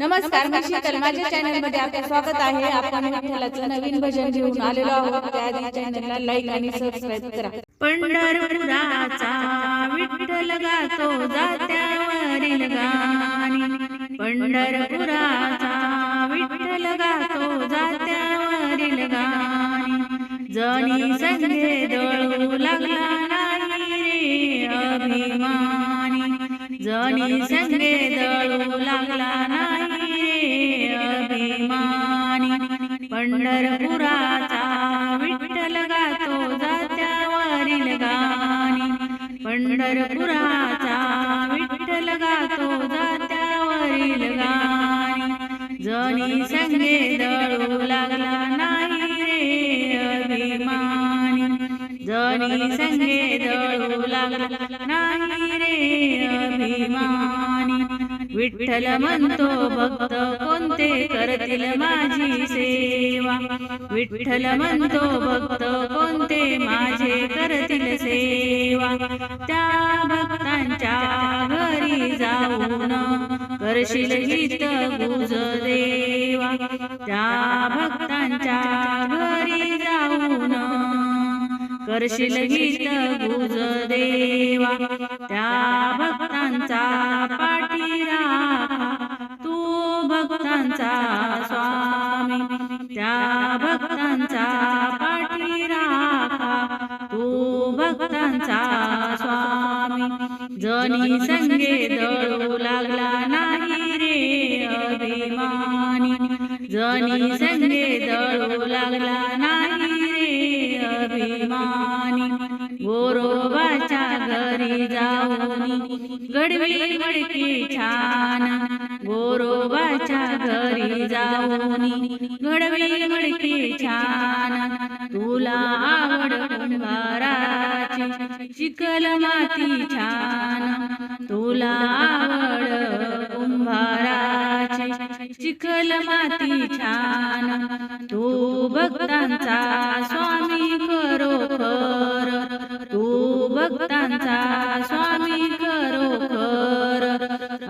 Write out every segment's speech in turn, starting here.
नमस्कार मी शीतल माझ्या चॅनलमध्ये आपले स्वागत आहे. आपण विठ्ठलाचं नवीन भजन घेऊन आलेलो आहोत. त्याआधी चॅनलला लाईक आणि सबस्क्राईब करा. पंढरपुराचा विठ्ठल गातो जात्यावरील गाणी. पंढरपुराचा विठ्ठल गातो जात्यावरील गाणी. जणी संगे दळू लागला नाही रे अभिमानी. जणी संगे दळू लागला नाही पंढरपुराचा विठ्ठल गातो जात्यावरील गाणी. पंढरपुराचा विठ्ठल गातो जात्यावरील गाणी. जणी संगे दळू लागला नाही रे अभिमानी. जणी संगे दळू लागला नाही रे अभिमानी. विठ्ठल म्हणतो भक्त कोणते करतील माझी सेवा? विठ्ठल म्हणतो भक्त कोणते माझे करतील सेवा? त्या भक्तांच्या घरी जाऊन करशील गीत गुज देवा. त्या भक्तांच्या घरी जाऊन करशील गीत गुज देवा. त्या भक्तांचा पाठीरा स्वामी त्या भक्तांचा पाठी राखा. तू भक्तांचा स्वामी जनी संगे दळू लागला नाही रे अभिमानी. जनी संगे दळू लागला नाही रे अभिमानी. गोरोबाच्या घरी जाऊन गडवी गडकी छान. गोरोबाच्या घरी जाऊन गडवी मडकी छान. तुला आवड कुंभाराची चिकल माती छान. तुला आवड कुंभाराची चिखल माती छान. तू भक्तांचा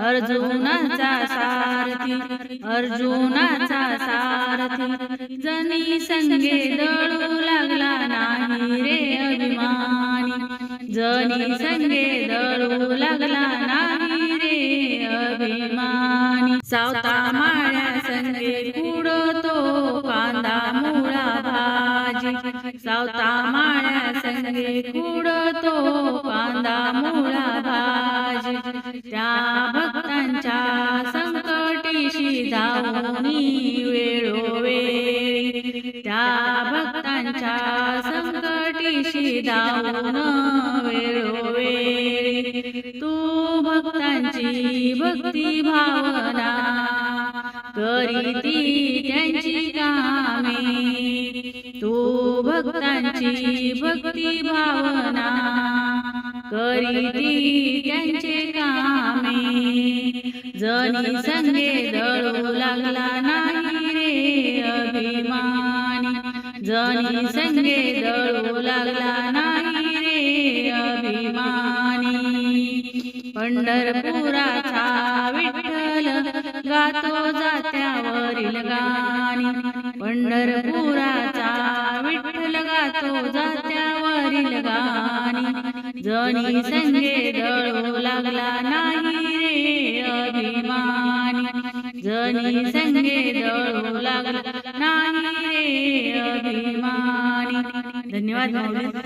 अर्जुनाचा सारथी अर्जुनाचा सारथी जनी संगे दळू लागला नाही रे अभिमानी. जनी संगे दळू लागला नाही रे अभिमानी. सावता माळ्या संगे कुडतो कांदा मुळा भाजी. सावता माळ्या संगे कुडतो कांदा मुळा भाजी. त्या भक्तांच्या संकटीशी धावणी वेळोवेळी. त्या भक्तांच्या संकटीशी जाऊन वेळोवेळी. तू भक्तांची भक्ती भावना करीती त्यांची कामे. तू भक्तांची भक्ती भावना करीती त्यांचे कामे. जनी संगे दळू लागला नाही रे अभिमानी. जनी संगे दळू लागला नाही रे अभिमानी. पंढरपुराचा विठ्ठल गातो जात्यावरील गाणी. पंढरपुराचा विठ्ठल गातो जात्यावरील जनी संगे दळू लागला नाही रे अभिमानी. जनी संगे दळू लागला नाही रे अभिमानी. धन्यवाद